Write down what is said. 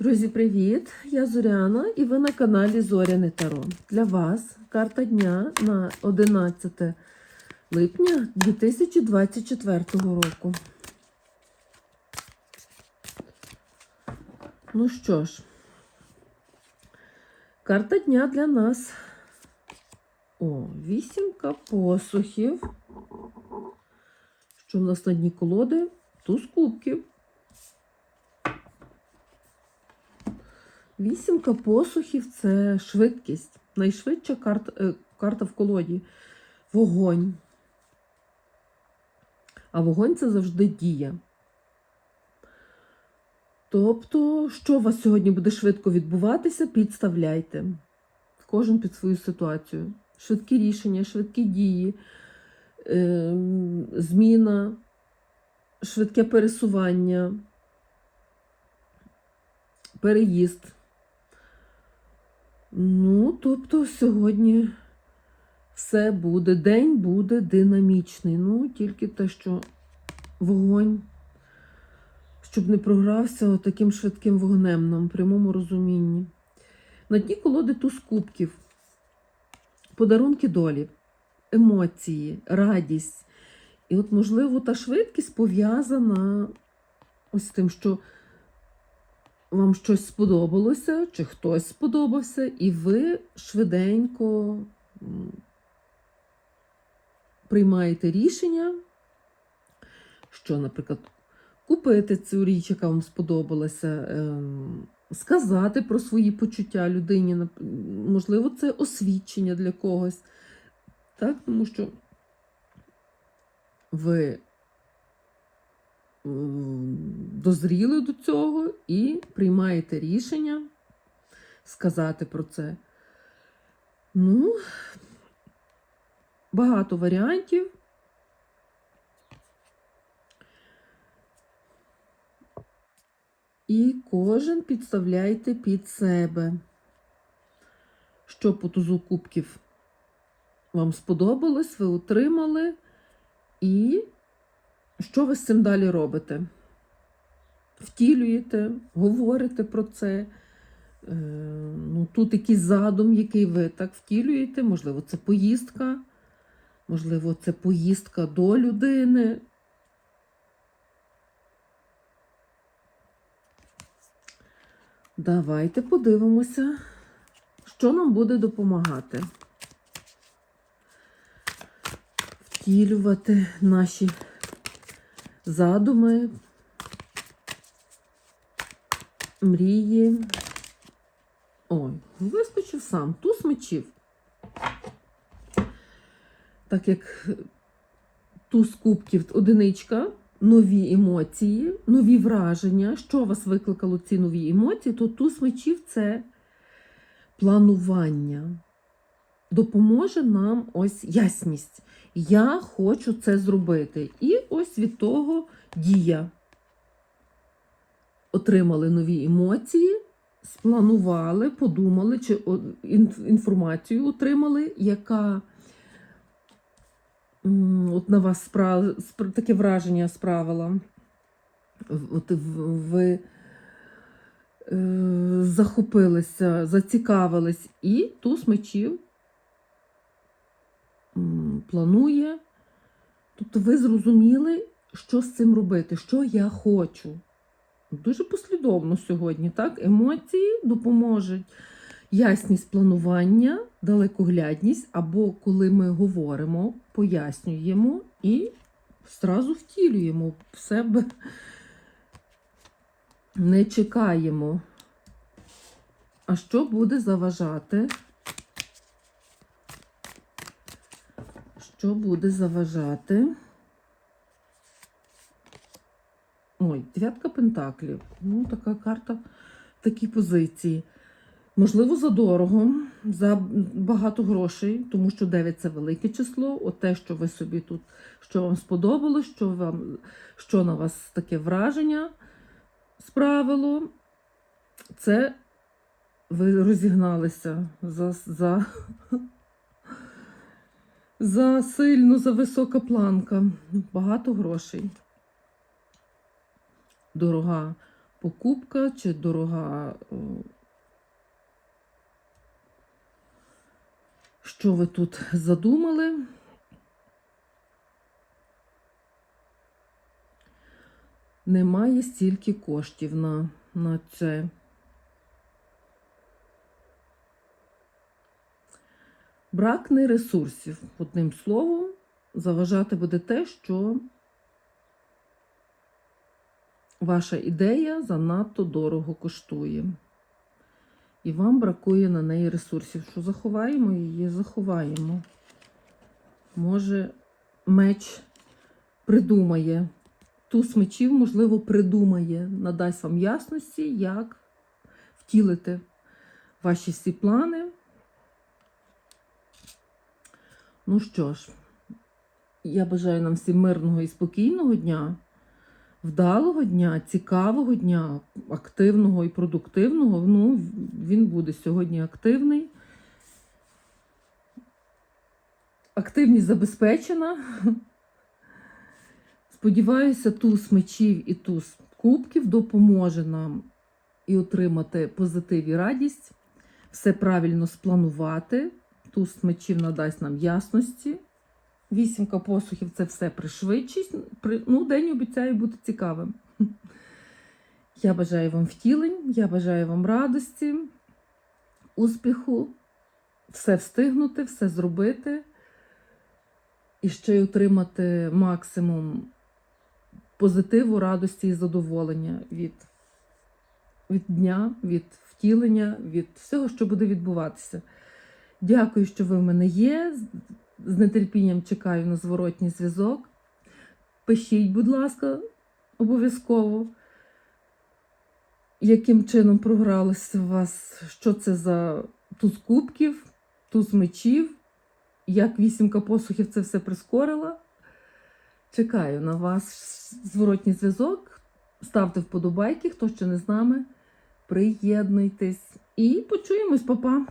Друзі, привіт! Я Зоряна і ви на каналі Зоряне Таро. Для вас карта дня на 11 липня 2024 року. Ну що ж, карта дня для нас. О, вісімка посухів. Що в нас на дні колоди? Туз кубків. Вісімка посухів це швидкість. Найшвидша карта, е, карта в колоді. Вогонь. А вогонь це завжди дія. Тобто, що у вас сьогодні буде швидко відбуватися, підставляйте. Кожен під свою ситуацію. Швидкі рішення, швидкі дії, е, зміна, швидке пересування, переїзд. Ну, тобто сьогодні все буде, день буде динамічний. Ну, тільки те, що вогонь, щоб не програвся таким швидким вогнем нам в прямому розумінні. На дні колоди туз кубків, подарунки долі, емоції, радість. І от, можливо, та швидкість пов'язана ось з тим, що вам щось сподобалося, чи хтось сподобався, і ви швиденько приймаєте рішення, що, наприклад, купити цю річ, яка вам сподобалася, ем, сказати про свої почуття людині, можливо, це освідчення для когось. Так? Тому що ви дозріли до цього і приймаєте рішення сказати про це. Ну, багато варіантів. І кожен підставляйте під себе. Що по тузу кубків вам сподобалось, ви отримали, і що ви з цим далі робите? Втілюєте, говорите про це. Е, ну, тут якийсь задум, який ви так втілюєте, можливо, це поїздка, можливо, це поїздка до людини. Давайте подивимося, що нам буде допомагати. Втілювати наші задуми, мрії. Ой, вискочив сам, туз мечів. Так як туз кубків одиничка, нові емоції, нові враження. Що вас викликало ці нові емоції, то туз мечів це планування. Допоможе нам ось ясність. Я хочу це зробити. І ось від того дія. Отримали нові емоції, спланували, подумали, чи інформацію отримали, яка от на вас справ, таке враження справила. От ви е, захопилися, зацікавились, і туз мечів планує. Тобто ви зрозуміли, що з цим робити, що я хочу. Дуже послідовно сьогодні, так? Емоції допоможуть ясність планування, далекоглядність, або коли ми говоримо, пояснюємо і зразу втілюємо в себе, не чекаємо. А що буде заважати? Що буде заважати? Ой, дев'ятка пентаклів. Ну, така карта в такій позиції. Можливо, за дорого, за багато грошей, тому що 9 це велике число. От те, що ви собі тут, що вам сподобалось, що вам, що на вас таке враження справило, це ви розігналися за, за, за сильно, за висока планка. Багато грошей. Дорога покупка чи дорога. е, Що ви тут задумали? Немає стільки коштів на, на це. Бракне ресурсів. Одним словом, заважати буде те, що ваша ідея занадто дорого коштує. І вам бракує на неї ресурсів. Що заховаємо її? Заховаємо. Може, меч придумає. Туз мечів, можливо, придумає, надасть вам ясності, як втілити ваші всі плани. Ну що ж, я бажаю нам всім мирного і спокійного дня, вдалого дня, цікавого дня, активного і продуктивного. Ну, він буде сьогодні активний. Активність забезпечена. Сподіваюся, туз мечів і туз кубків допоможе нам і отримати позитив і радість, все правильно спланувати. Туз мечів надасть нам ясності. Вісімка посухів це все пришвидшить. При... Ну, день обіцяє бути цікавим. Я бажаю вам втілень, я бажаю вам радості, успіху, все встигнути, все зробити. І ще й отримати максимум позитиву, радості і задоволення від, від дня, від втілення, від всього, що буде відбуватися. Дякую, що ви в мене є. З нетерпінням чекаю на зворотній зв'язок. Пишіть, будь ласка, обов'язково, яким чином програлося у вас, що це за туз кубків, туз мечів, як вісімка посухів це все прискорила. Чекаю на вас зворотній зв'язок. Ставте вподобайки, хто ще не з нами. Приєднуйтесь і почуємось, папа.